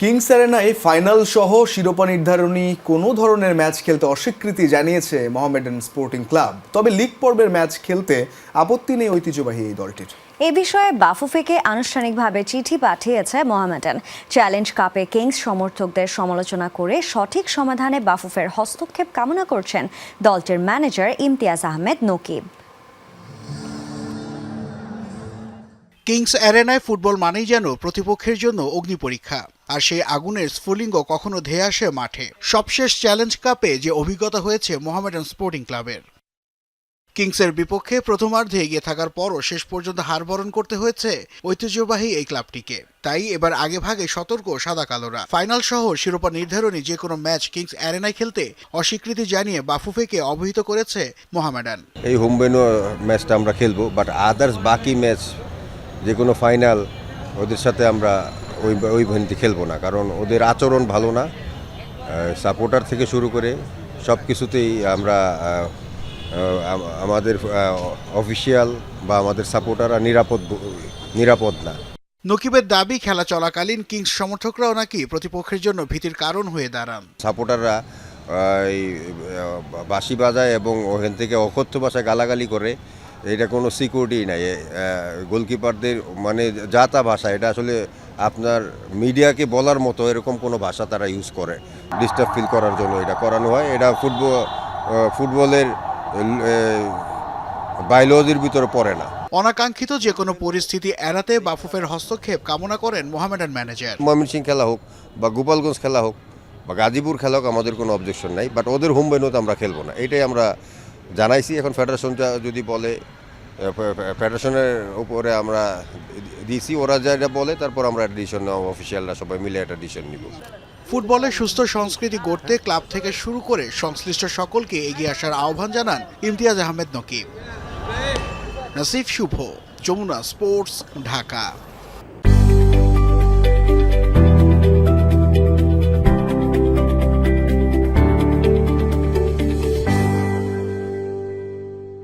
Kings অ্যারেনায় final সহ শিরোপা নির্ধারণী কোনো ধরনের ম্যাচ খেলতে অস্বীকৃতি জানিয়েছে মোহামেডান স্পোর্টিং ক্লাব। তবে লিগ পর্বের ম্যাচ খেলতে আপত্তি নেই ঐতিহ্যবাহী এই দলটির। এ বিষয়ে বাফুফেকে আনুষ্ঠানিকভাবে চিঠি পাঠিয়েছে মোহামেডান। চ্যালেঞ্জ কাপে কিংস সমর্থকদের সমালোচনা করে সঠিক সমাধানে বাফুফের হস্তক্ষেপ কামনা করছেন দলটির ম্যানেজার ইমতিয়াজ আহমেদ নকিব। কিংস অ্যারেনায় ফুটবল মানেই যেন প্রতিপক্ষের জন্য অগ্নি পরীক্ষা। আর সেই আগুনের স্ফুলিঙ্গ কখনো ধেয়ে আসে মাঠে। সবশেষ চ্যালেঞ্জ কাপে যে অভিজ্ঞতা হয়েছে মোহামেডান স্পোর্টিং ক্লাবের। কিংসের বিপক্ষে প্রথমার্ধে এগিয়ে থাকার পরও শেষ পর্যন্ত হার বরণ করতে হয়েছে ঐতিহ্যবাহী এই ক্লাবটিকে। তাই এবার আগে ভাগে সতর্ক সাদা কালোরা। ফাইনাল সহ শিরোপা নির্ধারণী যে কোনো ম্যাচ কিংস অ্যারেনায় খেলতে অস্বীকৃতি জানিয়ে বাফুফেকে অবহিত করেছে মোহামেডান। এই হোম ম্যাচটা আমরা খেলব, বাট আদার্স বাকি ম্যাচ যে কোনো ফাইনাল ওদের সাথে আমরা ওই ওই ভেন্যুতে খেলব না কারণ ওদের আচরণ ভালো না। সাপোর্টার থেকে শুরু করে সব কিছুতেই আমরা আমাদের অফিসিয়াল বা আমাদের সাপোর্টাররা নিরাপদ নিরাপদ না। নকিবের দাবি খেলা চলাকালীন কিংস সমর্থকরাও নাকি প্রতিপক্ষের জন্য ভীতির কারণ হয়ে দাঁড়ান। সাপোর্টাররা বাঁশি বাজায় এবং ওখান থেকে অকথ্য ভাষায় গালাগালি করে এটা কোনো সিকিউরিটি নাই। গোলকিপারদের মানে যা তা ভাষা এটা আসলে আপনার মিডিয়াকে বলার মতো এরকম কোনো ভাষা তারা ইউজ করে। ডিস্টার্ব ফিল করার জন্য এটা করানো হয়। এটা ফুটবল ফুটবলের বায়োলজির ভিতরে পড়ে না। অনাকাঙ্ক্ষিত যে কোনো পরিস্থিতি এড়াতে বাফুফের হস্তক্ষেপ কামনা করেন মোহামেডান ম্যানেজার ময়মনসিং খেলা হোক বা গোপালগঞ্জ খেলা হোক বা গাজীপুর খেলা হোক আমাদের কোনো অবজেকশন নাই। বাট ওদের হোম ভেন্যুতে আমরা খেলব না। এটাই আমরা জানাইছি, এখন ফেডারেশনটা যদি বলে ফেডারেশনের উপরে আমরা দিয়েছি ওরা যেটা বলে, তারপর আমরা ডিসিশন অফিসিয়ালরা সবাই মিলে একটা ডিসিশন নিব। ফুটবলের সুস্থ সংস্কৃতি গড়তে ক্লাব থেকে শুরু করে সংশ্লিষ্ট সকলকে এগিয়ে আসার আহ্বান জানান ইমতিয়াজ আহমেদ নকিব। নাসিফ শুভ, যমুনা স্পোর্টস, ঢাকা।